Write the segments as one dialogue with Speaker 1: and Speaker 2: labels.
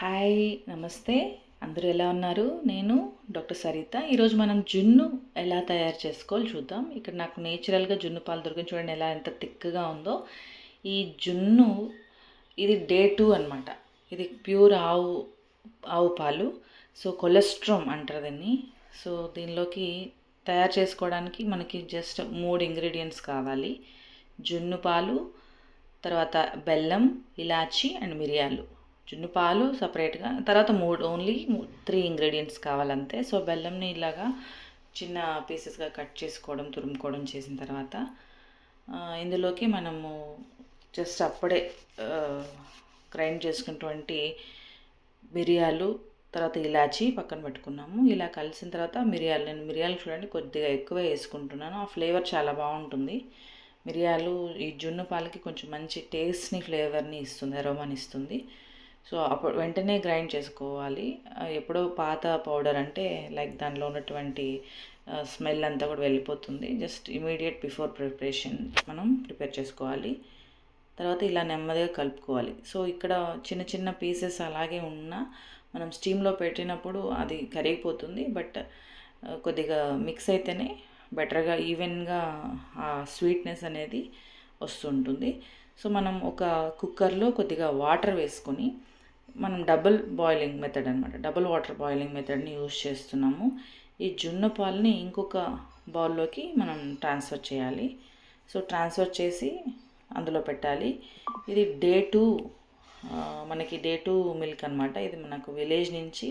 Speaker 1: Hi నమస్తే. అందరూ ఎలా ఉన్నారు? నేను డాక్టర్ సరిత. ఈరోజు మనం జున్ను ఎలా తయారు చేసుకోవాలి చూద్దాం. ఇక్కడ నాకు నేచురల్గా జున్ను పాలు దొరికింది చూడండి ఎలా ఎంత థిక్గా ఉందో. ఈ జున్ను ఇది డే టూ అనమాట ఇది ప్యూర్ ఆవు ఆవు పాలు. సో కొలెస్ట్రామ్ అంటారు దీన్ని. సో దీనిలోకి తయారు చేసుకోవడానికి మనకి జస్ట్ మూడు ఇంగ్రీడియంట్స్ కావాలి. జున్ను పాలు తర్వాత బెల్లం ఇలాచి అండ్ మిరియాలు. జున్ను పాలు సపరేట్గా తర్వాత మూడు ఓన్లీ త్రీ ఇంగ్రీడియంట్స్ కావాలంతే. సో బెల్లంని ఇలాగా చిన్న పీసెస్గా కట్ చేసుకోవడం తురుముకోవడం చేసిన తర్వాత ఇందులోకి మనము జస్ట్ అప్పుడే గ్రైండ్ చేసుకున్నటువంటి మిరియాలు తర్వాత ఇలాచి పక్కన పెట్టుకున్నాము. ఇలా కలిసిన తర్వాత మిరియాలు నేను మిరియాలు చూడండి కొద్దిగా ఎక్కువ వేసుకుంటున్నాను. ఆ ఫ్లేవర్ చాలా బాగుంటుంది. మిరియాలు ఈ జున్ను పాలకి కొంచెం మంచి టేస్ట్ని ఫ్లేవర్ని ఇస్తుంది అరోమాని ఇస్తుంది. సో అప్పుడు వెంటనే గ్రైండ్ చేసుకోవాలి. ఎప్పుడో పాత పౌడర్ అంటే లైక్ దానిలో ఉన్నటువంటి స్మెల్ అంతా కూడా వెళ్ళిపోతుంది. జస్ట్ ఇమీడియట్ బిఫోర్ ప్రిపరేషన్ మనం ప్రిపేర్ చేసుకోవాలి. తర్వాత ఇలా నెమ్మదిగా కలుపుకోవాలి. సో ఇక్కడ చిన్న చిన్న పీసెస్ అలాగే ఉన్నా మనం స్టీమ్లో పెట్టినప్పుడు అది కరిగిపోతుంది. బట్ కొద్దిగా మిక్స్ అయితేనే బెటర్గా ఈవెన్గా ఆ స్వీట్నెస్ అనేది వస్తుంటుంది. సో మనం ఒక కుక్కర్లో కొద్దిగా వాటర్ వేసుకొని మనం డబుల్ బాయిలింగ్ మెథడ్ అనమాట డబుల్ వాటర్ బాయిలింగ్ మెథడ్ని యూజ్ చేస్తున్నాము. ఈ జున్న పాలని ఇంకొక బౌల్లోకి మనం ట్రాన్స్ఫర్ చేయాలి. సో ట్రాన్స్ఫర్ చేసి అందులో పెట్టాలి. ఇది డే టూ మనకి డే టూ మిల్క్ అనమాట ఇది మనకు విలేజ్ నుంచి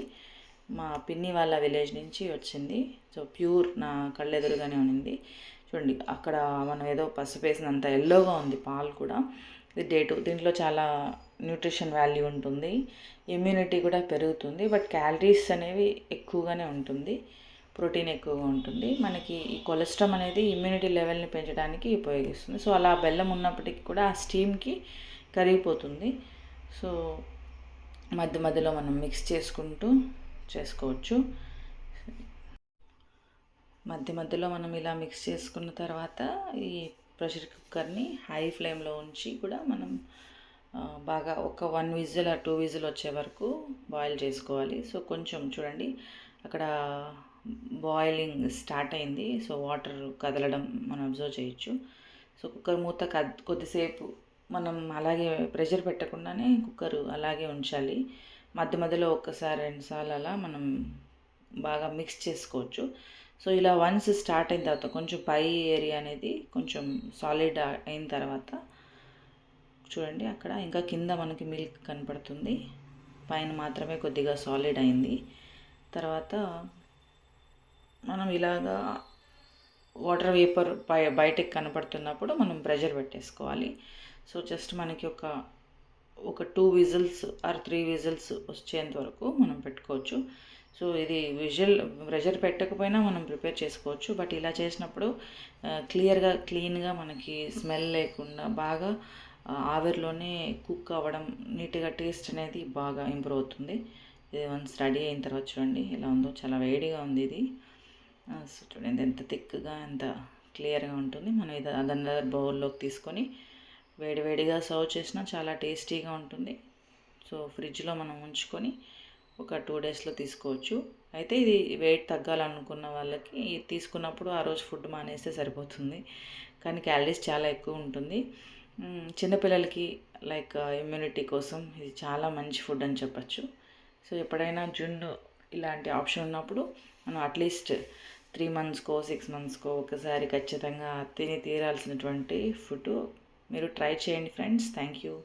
Speaker 1: మా పిన్ని వాళ్ళ విలేజ్ నుంచి వచ్చింది. సో ప్యూర్ నా కళ్ళెదురుగానే ఉన్నింది. చూడండి అక్కడ మనం ఏదో పసుపు వేసినంత ఎల్లోగా ఉంది పాలు కూడా. ఇది డే టూ దీంట్లో చాలా న్యూట్రిషన్ వాల్యూ ఉంటుంది ఇమ్యూనిటీ కూడా పెరుగుతుంది బట్ క్యాలరీస్ అనేవి ఎక్కువగానే ఉంటుంది ప్రోటీన్ ఎక్కువగా ఉంటుంది. మనకి ఈ కొలెస్ట్రామ్ అనేది ఇమ్యూనిటీ లెవెల్ని పెంచడానికి ఉపయోగిస్తుంది. సో అలా బెల్లం ఉన్నప్పటికీ కూడా ఆ స్టీమ్కి కరిగిపోతుంది. సో మధ్య మధ్యలో మనం మిక్స్ చేసుకుంటూ చేసుకోవచ్చు. మధ్య మధ్యలో మనం ఇలా మిక్స్ చేసుకున్న తర్వాత ఈ ప్రెషర్ కుక్కర్ని హై ఫ్లేమ్లో ఉంచి కూడా మనం బాగా ఒక వన్ విజిల్ ఆ టూ విజిల్ వచ్చే వరకు బాయిల్ చేసుకోవాలి. సో కొంచెం చూడండి అక్కడ బాయిలింగ్ స్టార్ట్ అయింది. సో వాటర్ కదలడం మనం అబ్జర్వ్ చేయొచ్చు. సో కుక్కర్ మూత కద్ కొద్దిసేపు మనం అలాగే ప్రెషర్ పెట్టకుండానే కుక్కర్ అలాగే ఉంచాలి. మధ్య మధ్యలో ఒక్కసారి రెండుసార్లు అలా మనం బాగా మిక్స్ చేసుకోవచ్చు. సో ఇలా వన్స్ స్టార్ట్ అయిన తర్వాత కొంచెం పై ఏరియా అనేది కొంచెం సాలిడ్ అయిన తర్వాత చూడండి అక్కడ ఇంకా కింద మనకి మిల్క్ కనపడుతుంది. పైన మాత్రమే కొద్దిగా సాలిడ్ అయింది. తర్వాత మనం ఇలాగా వాటర్ వేపర్ బయ బయటకు కనపడుతున్నప్పుడు మనం ప్రెషర్ పెట్టేసుకోవాలి. సో జస్ట్ మనకి ఒక ఒక two whistles or three whistles వచ్చేంత వరకు మనం పెట్టుకోవచ్చు. సో ఇది విజువల్ ప్రెషర్ పెట్టకపోయినా మనం ప్రిపేర్ చేసుకోవచ్చు. బట్ ఇలా చేసినప్పుడు క్లియర్గా క్లీన్గా మనకి స్మెల్ లేకుండా బాగా ఆవిరిలోనే కుక్ అవ్వడం నీట్గా టేస్ట్ అనేది బాగా ఇంప్రూవ్ అవుతుంది. ఇది వన్స్ రెడీ అయిన తర్వాత చూడండి ఎలా ఉందో. చాలా వేడిగా ఉంది ఇది. సో చూడండి ఎంత థిక్గా ఎంత క్లియర్గా ఉంటుంది. మనం ఇది అదన్నర్ బౌల్లోకి తీసుకొని వేడివేడిగా సర్వ్ చేసినా చాలా టేస్టీగా ఉంటుంది. సో ఫ్రిడ్జ్లో మనం ఉంచుకొని ఒక టూ డేస్లో తీసుకోవచ్చు. అయితే ఇది వెయిట్ తగ్గాలనుకున్న వాళ్ళకి తీసుకున్నప్పుడు ఆ రోజు ఫుడ్ మానేస్తే సరిపోతుంది. కానీ క్యాలరీస్ చాలా ఎక్కువ ఉంటుంది. చిన్నపిల్లలకి లైక్ ఇమ్యూనిటీ uh, కోసం ఇది చాలా మంచి ఫుడ్ అని చెప్పచ్చు. సో ఎప్పుడైనా జున్ను ఇలాంటి ఆప్షన్ ఉన్నప్పుడు మనం అట్లీస్ట్ త్రీ మంత్స్కో సిక్స్ మంత్స్కో ఒకసారి ఖచ్చితంగా తిని తీరాల్సినటువంటి ఫుడ్ మీరు ట్రై చేయండి ఫ్రెండ్స్ థ్యాంక్ యూ